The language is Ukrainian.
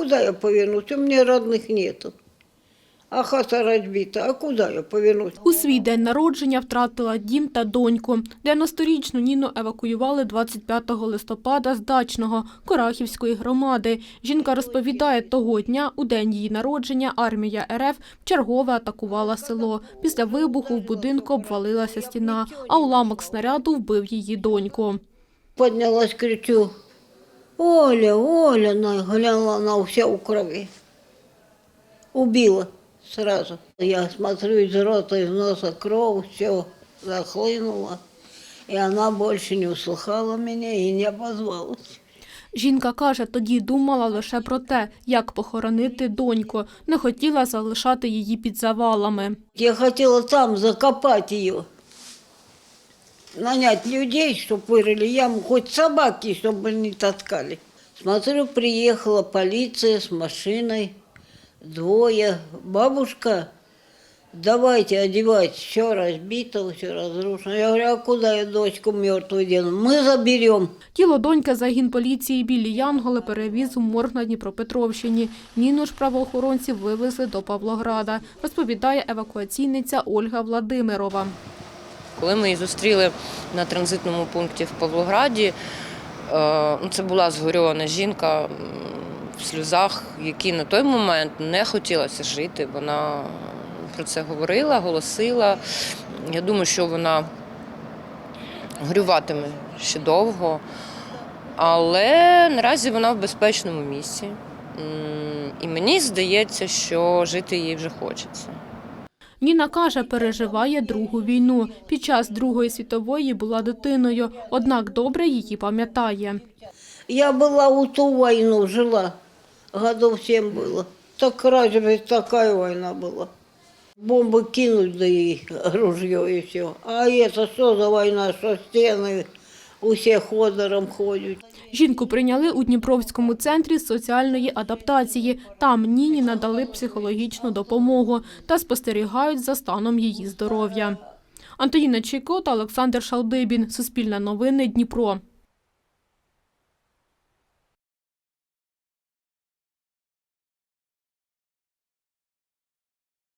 куда я повернусь? У меня родных нету. А хата разбита, а куда я повернусь? У свій день народження втратила дім та доньку. 90-річну Ніну евакуювали 25 листопада з дачного Корахівської громади. Жінка розповідає, того дня, у день її народження, армія РФ вчергове атакувала село. Після вибуху в будинку обвалилася стіна, а уламок снаряду вбив її доньку. Поднялась, кричу, Оля, Оля, на, глянула, она вся у крови. Убила сразу. Я смотрю, из рота, из носа кровь, все захлынуло. И она больше не услыхала меня и не обозвалась. Жінка каже, тоді думала лише про те, як похоронити доньку, не хотіла залишати її під завалами. Я хотела там закопать ее Нанять людей, чтобы вырыли яму, хоть собаки, чтобы не таскали. Смотрю, приехала полиция с машиной, двое. Бабушка, давайте одевать, все разбито, все разрушено. Я говорю, а куда я дочку мертвую дену? Мы заберем. Тіло доньки загін поліції білі Янголи перевіз у морг на Дніпропетровщині. Ніну ж правоохоронці вивезли до Павлограда, розповідає евакуаційниця Ольга Владимирова. Коли ми її зустріли на транзитному пункті в Павлограді, е, ну, це була згорьована жінка в сльозах, якій на той момент не хотілося жити. Вона про це говорила, голосила. Я думаю, що вона горюватиме ще довго. Але наразі вона в безпечному місці. І мені здається, що жити їй вже хочеться. Ніна каже, переживає другу війну. Під час Другої світової була дитиною, однак добре її пам'ятає. Я была у ту войну, жила. Годов семь было. Так разве такая война была? Бомбы кинуть, да и ружье, и все. А это что за война, что стены у всех ходором ходят? Жінку прийняли у Дніпровському центрі соціальної адаптації. Там Ніні надали психологічну допомогу та спостерігають за станом її здоров'я. Антоніна Чайко та Олександр Шалдибін. Суспільне новини Дніпро.